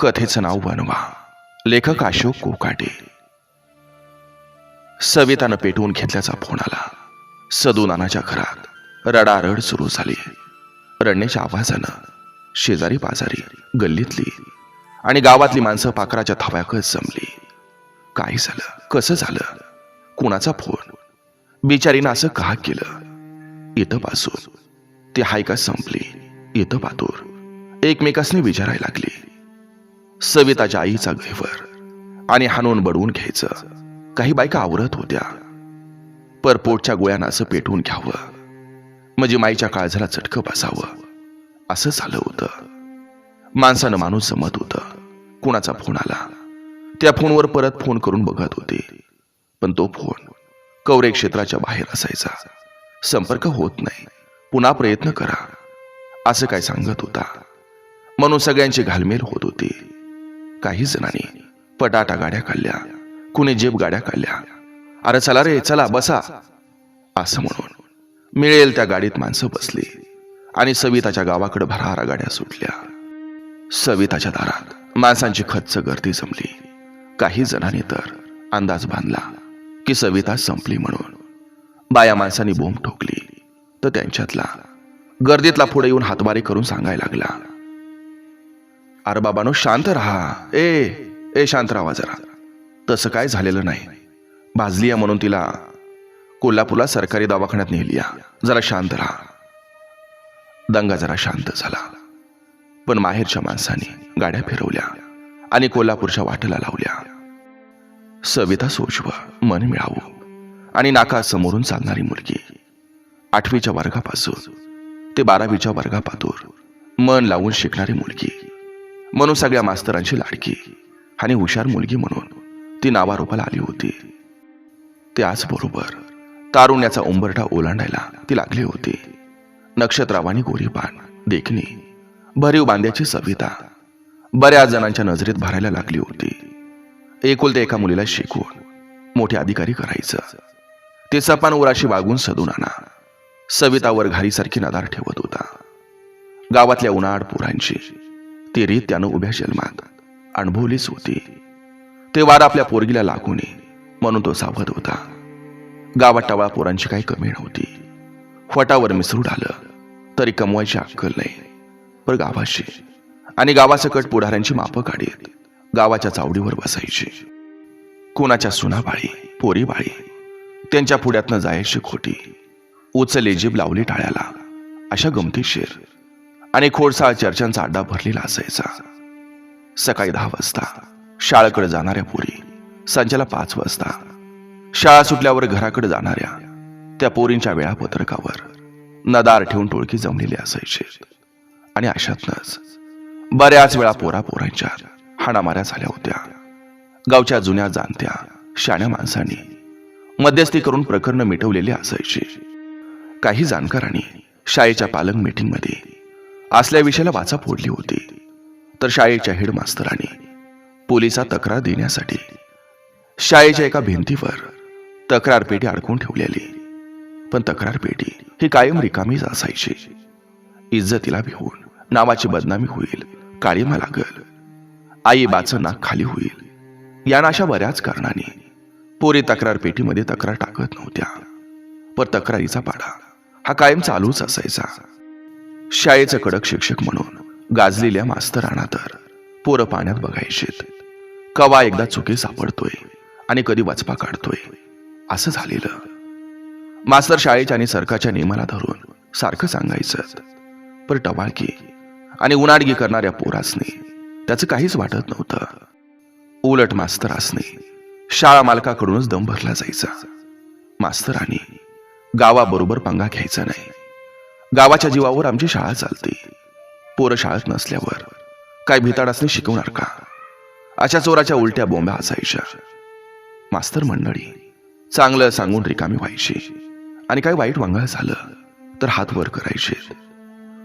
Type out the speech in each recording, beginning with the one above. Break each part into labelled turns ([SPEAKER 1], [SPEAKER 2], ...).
[SPEAKER 1] कथेचं नाव वनवा लेखक अशोक कोकाटे. सवितानं पेटवून घेतल्याचा फोन आला. सदुनानाच्या घरात रडारड सुरू झाली. रडण्याच्या आवाजानं शेजारी पाजारी गल्लीतली आणि गावातली माणसं पाखराच्या थाव्याकच जमली. काय झालं? कसं झालं? कुणाचा फोन? बिचारीनं असं का केलं? इथं पासून ती हायका संपली. इथं पातूर एकमेकासनी विचारायला लागली. सविताच्या आईचा गैवर आणि हाणून बडवून घ्यायचं. काही बायका आवरत होत्या. पर पोटच्या गोळ्यानं असं पेटवून घ्यावं. म्हणजे माईच्या काळजाला चटकं बसावं. असं झालं होतं. माणसानं माणूस जमत होतं. कुणाचा फोन आला? त्या फोनवर परत फोन करून बघत होते. पण तो फोन कवरे क्षेत्राच्या बाहेर असायचा. संपर्क होत नाही. पुन्हा प्रयत्न करा. असं काय सांगत होता. म्हणून सगळ्यांची घालमेल होत होती. काही जणांनी पटाटा गाड्या काढल्या कुणी जेब गाड्या काढल्या. अरे चला रे चला बसा. असं म्हणून मिळेल त्या गाडीत माणसं बसली आणि सविताच्या गावाकडे भरारा गाड्या सुटल्या. सविताच्या दारात माणसांची खच्च गर्दी जमली. काही जणांनी तर अंदाज बांधला की सविता संपली म्हणून. बाया माणसांनी बोंब ठोकली. तर त्यांच्यातला गर्दीतला पुढे येऊन हातमारी करून सांगायला लागला. अरे बाबानो शांत राहा. ए ए शांत राहा जरा. तसं काय झालेलं नाही. भाजली म्हणून तिला. कोल्हापूरला सरकारी दवाखान्यात नेली जरा शांत राहा. दंगा जरा शांत झाला. पण माहेरच्या माणसाने गाड्या फिरवल्या आणि कोल्हापूरच्या वाटेला लावल्या. सविता सोचव मन मिळावं आणि नाका समोरून चालणारी मुलगी. आठवीच्या वर्गापासून ते बारावीच्या वर्गापातूर मन लावून शिकणारी मुलगी. म्हणून सगळ्या मास्तरांची लाडकी आणि हुशार मुलगी म्हणून ती नावारोपाला आली होती. त्याचबरोबर तारुण्याचा उंबरठा ओलांडायला ती लागली होती. नक्षत्रावानी गोरीपान देखणी भरीव बांध्याची सविता बऱ्याच जणांच्या नजरेत भरायला लागली होती. एकुलते एका मुलीला शिकवून मोठे अधिकारी करायचं. ते सपान उराशी वागून सदून आणा सवितावर घारीसारखी नदार ठेवत होता. गावातल्या उन्हाळ पुरांची ती रीत त्यानं उभ्या जन्मात अनुभवलीच होती. ते वार आपल्या पोरगीला लागू नये म्हणून तो सावध होता. गावात टवाळा पोरांची काही कमी नव्हती. फटावर मिसरूड आलं तरी कमवायची अक्कल नाही. पर गावाशी. आणि गावासकट पुढाऱ्यांची मापं काढीत गावाच्या चावडीवर बसायची. कुणाच्या सुनाबाळी पोरीबाळी त्यांच्या पुढ्यातनं जायची खोटी उचले जीभ लावली टाळ्याला अशा गमतीशीर. आणि खोडसाळ चर्चांचा अड्डा भरलेला असायचा. सकाळी दहा वाजता शाळेकडे जाणाऱ्या पोरी संचाला पाच वाजता शाळा सुटल्यावर घराकडे जाणाऱ्या त्या पोरींच्या वेळापत्रकावर नदार ठेवून टोळकी जमलेली असायची. आणि अशातनच बऱ्याच वेळा पोरा पोरांच्या हाणामाऱ्या झाल्या होत्या. गावच्या जुन्या जाणत्या शाण्या माणसांनी मध्यस्थी करून प्रकरण मिटवलेली असायची. काही जाणकारांनी शाळेच्या पालक मीटिंगमध्ये असल्या विषयाला वाचा फोडली होती. तर शाळेच्या हेडमास्तराने पोलिसात तक्रार देण्यासाठी शाळेच्या एका भिंतीवर तक्रार पेटी अडकून ठेवलेली. पण तक्रार पेटी ही कायम रिकामीच असायची. इज्जतीला भिवून नावाची बदनामी होईल काळीमा लागल आई बाचं नाक खाली होईल या अशा बऱ्याच कारणाने पोरी तक्रार पेटीमध्ये तक्रार टाकत नव्हत्या. पण तक्रारीचा पाडा हा कायम चालूच असायचा. शाळेचं कडक शिक्षक म्हणून गाजलेल्या मास्तरांना तर पोरं पाण्यात बघायचेत. कवा एकदा चुकी सापडतोय आणि कधी वचपा काढतोय. असं झालेलं. मास्तर शाळेच्या आणि सरकारच्या नियमाला धरून सारखं सांगायचं. पर टवाळकी आणि उन्हाडगी करणाऱ्या पोरासने त्याचं काहीच वाटत नव्हतं. उलट मास्तर असणे शाळा मालकाकडूनच दम भरला जायचा. मास्तरांनी गावाबरोबर पंगा घ्यायचा नाही. गावाच्या जीवावर आमची शाळा चालते. पोरं शाळेत नसल्यावर काय भिताडासने शिकवणार का? अशा चोराच्या उलट्या बोंब्या असायच्या. मास्तर मंडळी चांगलं सांगून रिकामी व्हायची. आणि काय वाईट वांगळ झालं तर हात वर करायचे.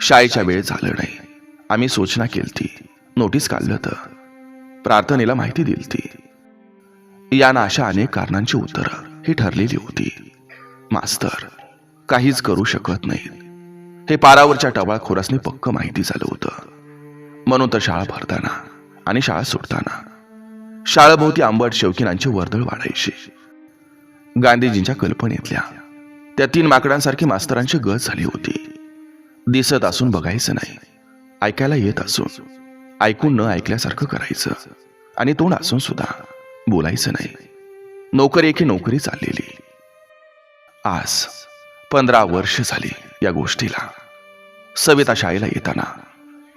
[SPEAKER 1] शाळेच्या वेळ झालं नाही. आम्ही सूचना केलती. नोटीस काढलं तर प्रार्थनेला माहिती दिलती. यानं अशा अनेक कारणांची उत्तरं ही ठरलेली होती. मास्तर काहीच करू शकत नाहीत. हे पारावरच्या टवाळखोरासने पक्क माहिती झालं होतं. म्हणून तर शाळा भरताना आणि शाळा सुटताना शाळेभोवती आंबट शौकीनांची वर्दळ वाढायची. गांधीजींच्या कल्पनेतल्या त्या तीन माकडांसारखी मास्तरांची गत झाली होती. दिसत असून बघायचं नाही. ऐकायला येत असून ऐकून न ऐकल्यासारखं करायचं आणि तोंड असून सुद्धा बोलायचं नाही. नोकरी एकी नोकरी चाललेली. आज पंधरा वर्ष झाली या गोष्टीला. सविता शाळेला येताना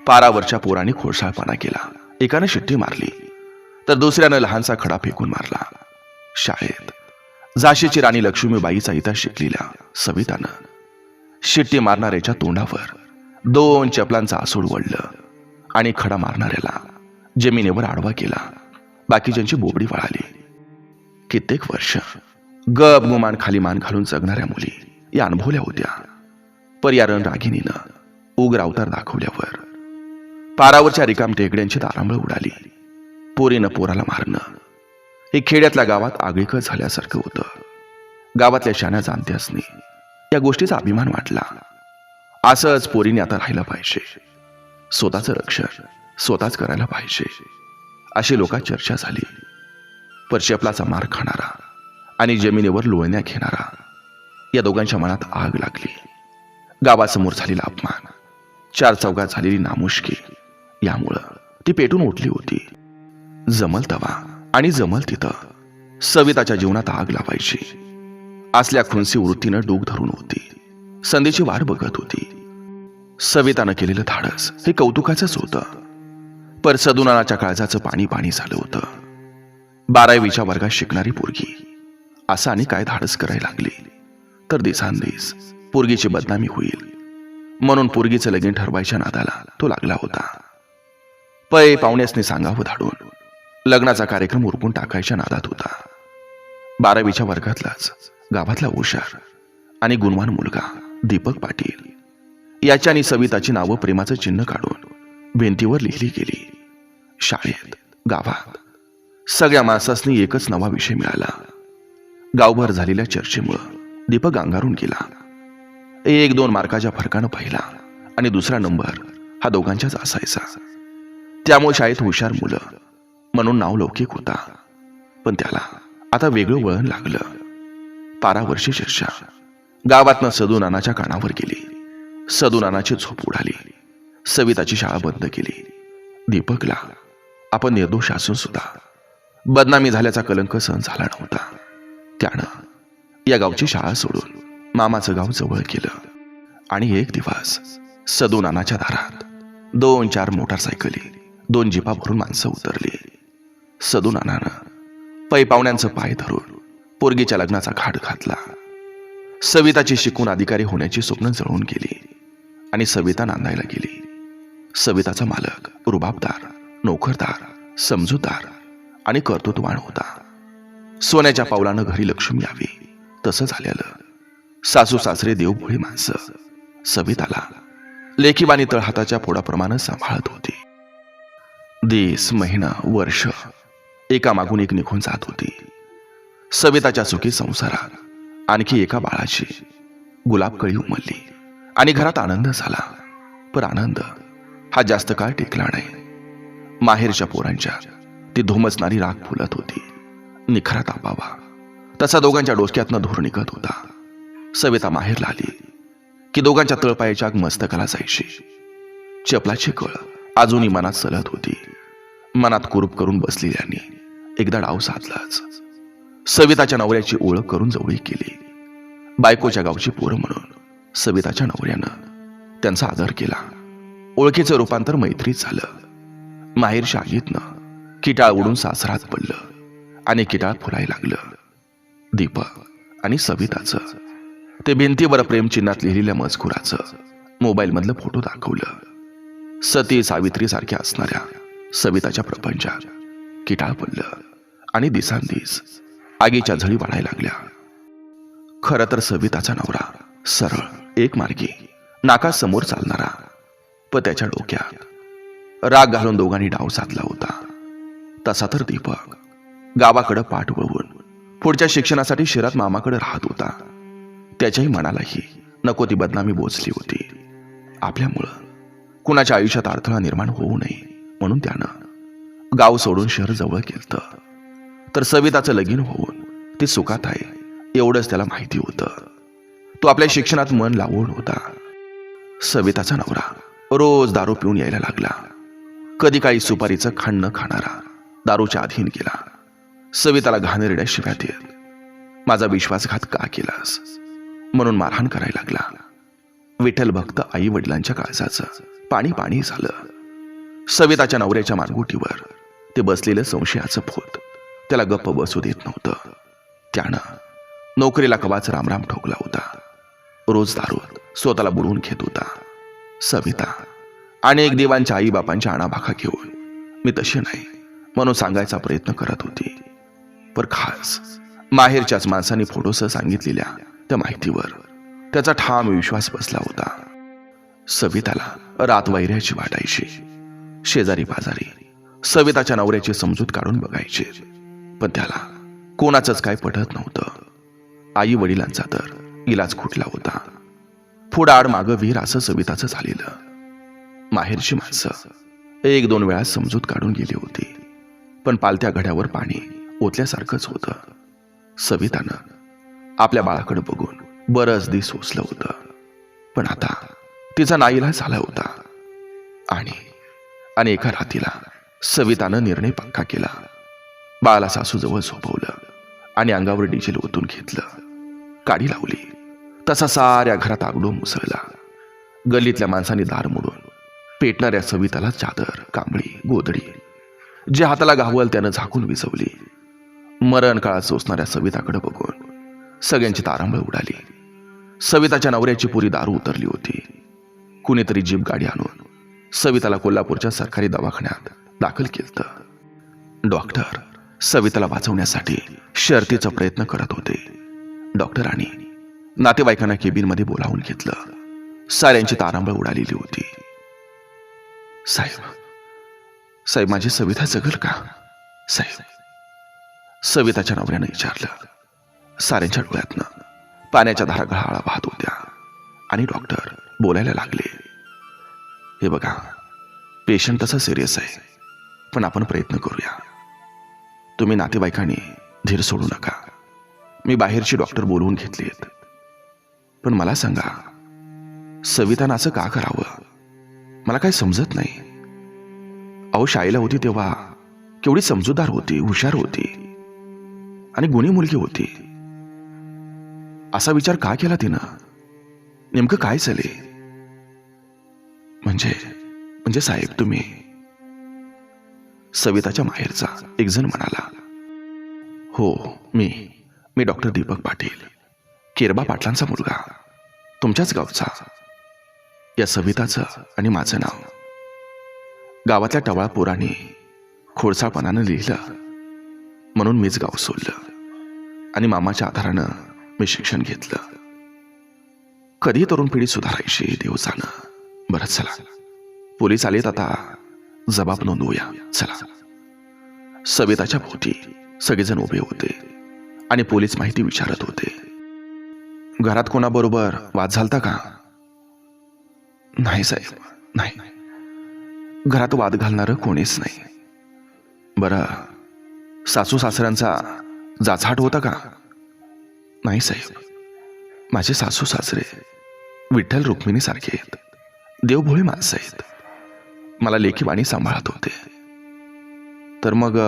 [SPEAKER 1] पारावरच्या पोराने खोडसाळपणा केला. एकानं शिट्टी मारली तर दुसऱ्यानं लहानसा खडा फेकून मारला. शाळेत झाशीची राणी लक्ष्मीबाईचा इतिहास शिकलेल्या सवितानं शिट्टी मारणाऱ्याच्या तोंडावर दोन चपलांचा आसूड वळलं आणि खडा मारणाऱ्याला जमिनीवर आडवा केला. बाकीच्यांची बोबडी वळाली. कित्येक वर्ष गप गुमान खाली मान घालून जगणाऱ्या मुली या अनुभवल्या होत्या पर्यारण रागिनीनं उग्र अवतार दाखवल्यावर पारावरच्या रिकाम टेकड्यांची तारांबळ उडाली. पोरीनं पोराला मारणं. हे खेड्यातल्या गावात आगळीक झाल्यासारखं होतं. गावातल्या शाण्या जाणत्यासनी या गोष्टीचा अभिमान वाटला. असंच पोरीने आता राहिलं पाहिजे. स्वतःचं रक्षण स्वतःच करायला पाहिजे. अशी लोकात चर्चा झाली. परचपलाचा मार खाणारा आणि जमिनीवर लोळण्या घेणारा या दोघांच्या मनात आग लागली. गावासमोर झालेला अपमान चार चौघात झालेली नामुष्की यामुळं ती पेटून उठली होती. जमल तवा आणि जमल तिथं सविताच्या जीवनात आग लावायची. असल्या खुनसी वृत्तीनं डूक धरून होती. संधीची वाट बघत होती. सवितानं केलेलं धाडस हे कौतुकाचंच होतं. पर सदुनानाच्या काळजाचं पाणी पाणी झालं होतं. बारावीच्या वर्गात शिकणारी पोरगी असं आणि काय धाडस करायला लागली? तर दिसांदिस पोरगीची बदनामी होईल. म्हणून पोरगीचं लगीन ठरवायच्या नादाला तो लागला होता. पै पाहुण्यासनी सांगावं धाडून. लग्नाचा कार्यक्रम उरकून टाकायच्या नादात होता. बारावीच्या वर्गातलाच गावातला हुशार आणि गुणवान मुलगा दीपक पाटील. याच्या आणि सविताची नावं प्रेमाचं चिन्ह काढून भिंतीवर लिहिली गेली. शाळेत गावात सगळ्या माणसासनी एकच नवा विषय मिळाला. गावभर झालेल्या चर्चेमुळं दीपक अंगारून गेला. एक दोन मार्काच्या फरकानं पहिला आणि दुसरा नंबर हा दोघांच्याच असायचा. त्यामुळे शाळेत हुशार मुलं म्हणून नाव लौकिक होता. पण त्याला आता वेगळं वळण लागलं. पारावर्षी चर्चा गावातनं सदू नानाच्या कानावर गेली. सदू नानाची झोप उडाली. सविताची शाळा बंद केली. दीपकला आपण निर्दोष असून सुद्धा. बदनामी झाल्याचा कलंक सहन झाला नव्हता. त्यानं या गावची शाळा सोडून मामाचं गाव जवळ केलं आणि एक दिवस सदू नानाच्या दारात दोन चार मोटारसायकली दोन जिपा भरून माणसं उतरली. सदू नानानं पै पाहुण्यांचं पाय धरून पोरगीच्या लग्नाचा घाट घातला. सविताची शिकून अधिकारी होण्याची स्वप्न जळून गेली आणि सविता नांदायला गेली. सविताचा मालक रुबाबदार नोकरदार समजूतदार आणि कर्तृत्ववान होता. सोन्याच्या पावलानं घरी लक्ष्मी यावी. तसं झालेलं. सासू सासरे देवभोळी माणसं. सविताला लेखीवाणी तळहाताच्या फोडाप्रमाणे सांभाळत होती. दिस महिना वर्ष एका मागून एक निघून जात होती. सविताच्या सुखी संसारात आणखी एका बाळाची गुलाबकळी उमलली आणि घरात आनंद झाला. पर आनंद हा जास्त काळ टिकला नाही. माहेरच्या पोरांच्या ती धुमसणारी राग फुलत होती. निखरा तापावा तसा दोघांच्या डोसक्यातनं धूर निघत होता. सविता माहेरला आली की दोघांच्या तळपायाच्या मस्तकाला जायची. चपलाची कळ अजूनही मनात सलत होती. मनात कुरूप करून बसलेल्याने एकदा डाव साधलाच. सविताच्या नवऱ्याची ओळख करून जवळी केली. बायकोच्या गावची पोरं म्हणून सविताच्या नवऱ्यानं त्यांचा आदर केला. ओळखीचं रूपांतर मैत्रीत झालं. माहेर शागीतनं किटाळ उडून सासरात पडलं आणि किटाळ फुलायला लागलं. दीपक आणि सविताचं. ते भिंतीवर प्रेमचिन्हात लिहिलेल्या मजकुराचं मोबाईलमधलं फोटो दाखवलं. सती सावित्री सारख्या असणाऱ्या सविताच्या प्रपंचात किटाळ पडलं आणि दिसांदिस आगीच्या झळी वाढायला लागल्या. खरं तर सविताचा नवरा सरळ एक मार्गी नाकासमोर चालणारा पण त्याच्या डोक्यात राग घालून दोघांनी डाव साधला होता. तसा तर दीपक गावाकडं पाठ वळवून पुढच्या शिक्षणासाठी शिरात मामाकडे राहत होता. त्याच्याही मनालाही नको ती बदनामी बोचली होती. आपल्यामुळं कुणाच्या आयुष्यात अडथळा निर्माण होऊ नये म्हणून त्यानं गाव सोडून शहर जवळ केलं तर सविताचं लगीन होऊन ती सुखात आहे एवढंच त्याला माहिती होतं. तो आपल्या शिक्षणात मन लावून होता. सविताचा नवरा रोज दारू पिऊन यायला लागला. कधी काळी सुपारीचं खाण न खाणारा दारूच्या अधीन गेला. सविताला घाणेरड्याशिवाय देत. माझा विश्वासघात का केलास? म्हणून मारहाण करायला लागला. विठ्ठल भक्त आई वडिलांच्या काळजाचं पाणी पाणी झालं. सविताच्या नवऱ्याच्या मानगुटीवर ते बसलेलं संशयाचं भूत त्याला गप्प बसू देत नव्हतं. त्यानं नोकरीला कवाच रामराम ठोकला होता. रोज दारूत स्वतःला बुडवून घेत होता. सविता अनेक देवांच्या आई बापांच्या आणाभाखा घेऊन मी तशी नाही म्हणून सांगायचा प्रयत्न करत होती. पर खास. माहेरच्याच माणसांनी फोटोसह सांगितलेल्या त्या माहितीवर त्याचा ठाम विश्वास बसला होता. सविताला रात वैऱ्याची वाटायची शेजारी पाजारी सविताच्या नवऱ्याची समजूत काढून बघायची. पण त्याला कोणाचंच काय पटत नव्हतं. आई वडिलांचा तर इलाज खुटला होता. पुढाड मागं वीर असं सविताचं झालेलं. माहेरची माणसं एक दोन वेळा समजूत काढून गेली होती. पण पालत्या घड्यावर पाणी ओतल्यासारखंच होतं. सवितानं आपल्या बाळाकडे बघून बरंच दिस सोसलं होतं. पण आता तिचा नाईला झाला होता. आणि आणि एका रातीला सवितानं निर्णय पक्का केला. बाळाला सासूजवळ झोपवलं आणि अंगावर डिझेल ओतून घेतलं. काडी लावली. तसा साऱ्या घरात आगडो मुसळला. गल्लीतल्या माणसांनी दार मोडून पेटणाऱ्या सविताला चादर कांबळी गोदडी जे हाताला गावल त्यानं झाकून विजवली मरण काळात सोसणाऱ्या सविताकडे बघून सगळ्यांची तारांबळ उडाली. सविताच्या नवऱ्याची पुरी दारू उतरली होती. कुणीतरी जीप गाडी आणून सविताला कोल्हापूरच्या सरकारी दवाखान्यात दाखल केलं डॉक्टर सविताला वाचवण्यासाठी शर्तीचा प्रयत्न करत होते. डॉक्टरांनी नातेवाईकांना केबिनमध्ये बोलावून घेतलं. साऱ्यांची तारांबळ उडालेली होती. साहेब साहेब माझी सविता जगल का? साहेब सविताच्या नवऱ्यानं विचारलं साऱ्यांच्या डोळ्यातनं पाण्याच्या धारा गळाळा वाहत होत्या आणि डॉक्टर बोलायला लागले. हे बघा पेशंट तसा सिरियस आहे पण आपण प्रयत्न करूया. तुम्ही नातेवाईकांनी धीर सोडू नका. मी बाहेरची डॉक्टर बोलवून घेतलीत. पण मला सांगा सवितानं असं का करावं? मला काही समजत नाही. अहो शाळेला होती तेव्हा केवढी समजूतदार होती हुशार होती. आणि गुणी मुलगी होती. असा विचार का केला तिनं? नेमकं काय झाले? म्हणजे म्हणजे साहेब तुम्ही सविताच्या माहेरचा एक जण म्हणाला. हो मी मी डॉक्टर दीपक पाटील केरबा पाटलांचा मुलगा तुमच्याच गावचा. या सविताचं आणि माझं नाव. गावातल्या टवाळा पोरांनी खोडसाळपणानं लिहिलं. म्हणून मीच गाव सोडलं. आणि मामाच्या आधारानं मी शिक्षण घेतलं. कधी तरुण पिढी सुधारायची देव जाणं. बरं चला. पोलीस आलेत आता. जबाब नोंदवूया. चला. सविताच्या भोवती सगळेजण उभे होते. आणि पोलीस माहिती विचारत होते. घरात कोणाबरोबर वाद झालता का? नाही साहेब. नाही. घरात वाद घालणारं कोणीच नाही. बरं. सासू सासऱ्यांचा जाचाट होता का? नाही साहेब. माझे सासू सासरे विठ्ठल रुक्मिणी सारखे आहेत. देवभोळे माणसं आहेत. मला लेखीवाणी सांभाळत होते. तर मग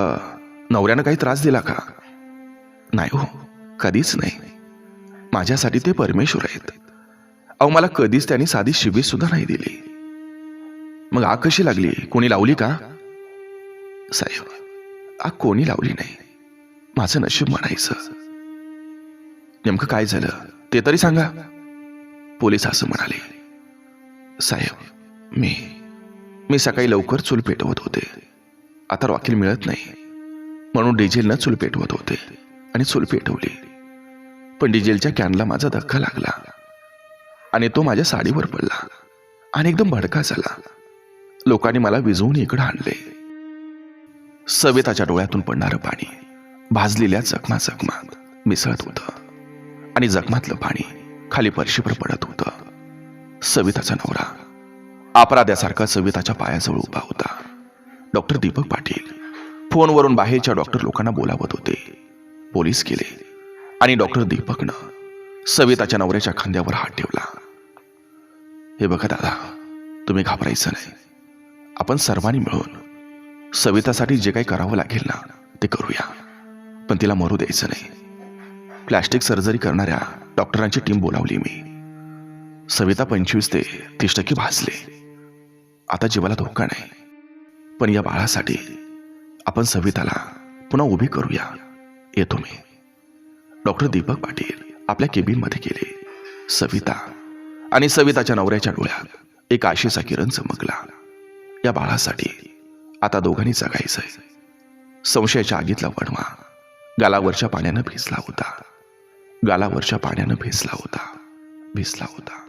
[SPEAKER 1] नवऱ्यानं काही त्रास दिला का? नाही हो कधीच नाही. माझ्यासाठी ते परमेश्वर आहेत. अहो मला कधीच त्यांनी साधी शिबीर सुद्धा नाही दिली. मग आग कशी लागली? कोणी लावली का? साहेब आग कोणी लावली नाही. माझं नशीब म्हणायचं. नेमकं काय झालं ते तरी सांगा. पोलीस असं म्हणाले. साहेब मी मी सकाळी लवकर चूल पेटवत होते. आता रॉकेल मिळत नाही. म्हणून डिझेलनं चूल पेटवत होते आणि चूल पेटवली. पण डिझेलच्या कॅनला माझा धक्का लागला. आणि तो माझ्या साडीवर पडला. आणि एकदम भडका झाला. लोकांनी मला विझवून इकडं आणले. सविताच्या डोळ्यातून पडणारं पाणी भाजलेल्या जखमा जखमात मिसळत होतं. आणि जखमातलं पाणी खाली परशीवर पडत होतं. सविताचा नवरा अपराध्यासारखा सविताच्या पायाजवळ उभा होता. डॉक्टर दीपक पाटील फोनवरून बाहेरच्या डॉक्टर लोकांना बोलावत होते. पोलीस गेले आणि डॉक्टर दीपकनं सविताच्या नवऱ्याच्या खांद्यावर हात ठेवला. हे बघा दादा तुम्ही घाबरायचं नाही. आपण सर्वांनी मिळून सवितासाठी जे काही करावं लागेल ना ते करूया. पण तिला मरू द्यायचं नाही. प्लॅस्टिक सर्जरी करणाऱ्या डॉक्टरांची टीम बोलावली मी. सविता पंचवीस ते तीस टक्के भाजले. आता जीवाला धोका नाही. पण या बाळासाठी आपण सविताला पुन्हा उभी करूया. येतो मी. डॉक्टर दीपक पाटील आपल्या केबिनमध्ये गेले. सविता आणि सविताच्या नवऱ्याच्या डोळ्यात एक आशेचा किरण चमकला. या बाळासाठी आता दोघांनी जगायचंय संशयाच्या आगीतला वणवा. गालावरच्या पाण्यानं भिजला होता. गालावरच्या पाण्यानं भिजला होता. भिजला होता.